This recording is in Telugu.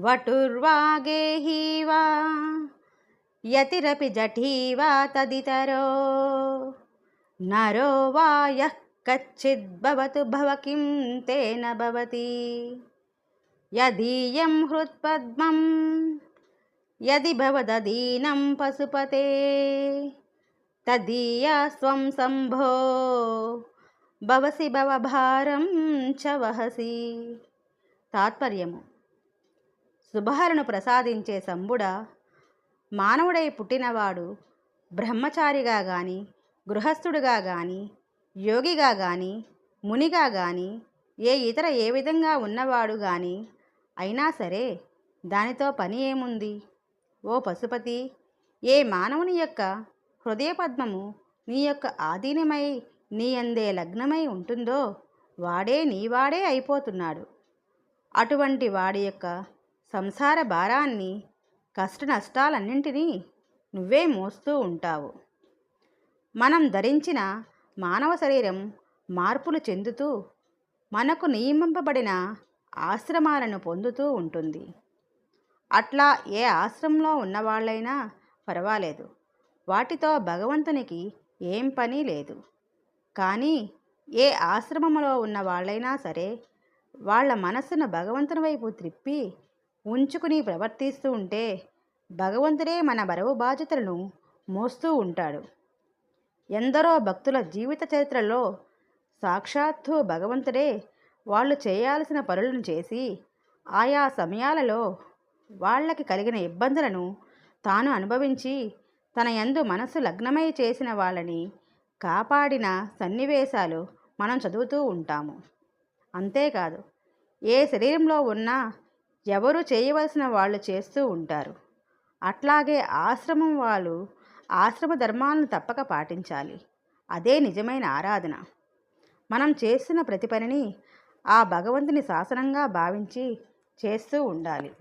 వటుర్వాగేహి వా యతిరపి జఠీ వా తదితరో నరో వా యః కచ్చిద్భవతు భవ కిం తేన భవతి యదీయం హృత్పద్మం యది భవదీనం పశుపతే తదీయా స్వం సంభో భవసి భవభారం చ వహసి తాత్పర్యము శుభహరను ప్రసాదించే సంబుడ మానవుడై పుట్టినవాడు బ్రహ్మచారిగా గాని గృహస్థుడిగా గాని యోగిగా గాని మునిగా గాని ఏ ఇతర ఏ విధంగా ఉన్నవాడు గాని అయినా సరే దానితో పని ఏముంది? ఓ పశుపతి ఏ మానవుని యొక్క హృదయపద్మము నీ యొక్క ఆధీనమై నీ అందే లగ్నమై ఉంటుందో వాడే నీవాడే అయిపోతున్నాడు. అటువంటి వాడి యొక్క సంసార భారాన్ని కష్ట నష్టాలన్నింటినీ నువ్వే మోస్తూ ఉంటావు. మనం ధరించిన మానవ శరీరం మార్పులు చెందుతూ మనకు నియమింపబడిన ఆశ్రమాలను పొందుతూ ఉంటుంది. అట్లా ఏ ఆశ్రమంలో ఉన్నవాళ్ళైనా పర్వాలేదు. వాటితో భగవంతునికి ఏం పని లేదు. కానీ ఏ ఆశ్రమంలో ఉన్న వాళ్ళైనా సరే వాళ్ళ మనస్సును భగవంతుని వైపు త్రిప్పి ఉంచుకుని ప్రవర్తిస్తూ ఉంటే భగవంతుడే మన బరువు బాధ్యతలను మోస్తూ ఉంటాడు. ఎందరో భక్తుల జీవిత చరిత్రలో సాక్షాత్తు భగవంతుడే వాళ్ళు చేయాల్సిన పనులను చేసి ఆయా సమయాలలో వాళ్ళకి కలిగిన ఇబ్బందులను తాను అనుభవించి తన యందు మనసు లగ్నమై చేసిన వాళ్ళని కాపాడిన సన్నివేశాలు మనం చదువుతూ ఉంటాము. అంతేకాదు ఏ శరీరంలో ఉన్నా ఎవరు చేయవలసిన వాళ్ళు చేస్తూ ఉంటారు. అట్లాగే ఆశ్రమం వాళ్ళు ఆశ్రమ ధర్మాలను తప్పక పాటించాలి. అదే నిజమైన ఆరాధన. మనం చేస్తున్న ప్రతి పనిని ఆ భగవంతుని శాసనంగా భావించి చేస్తూ ఉండాలి.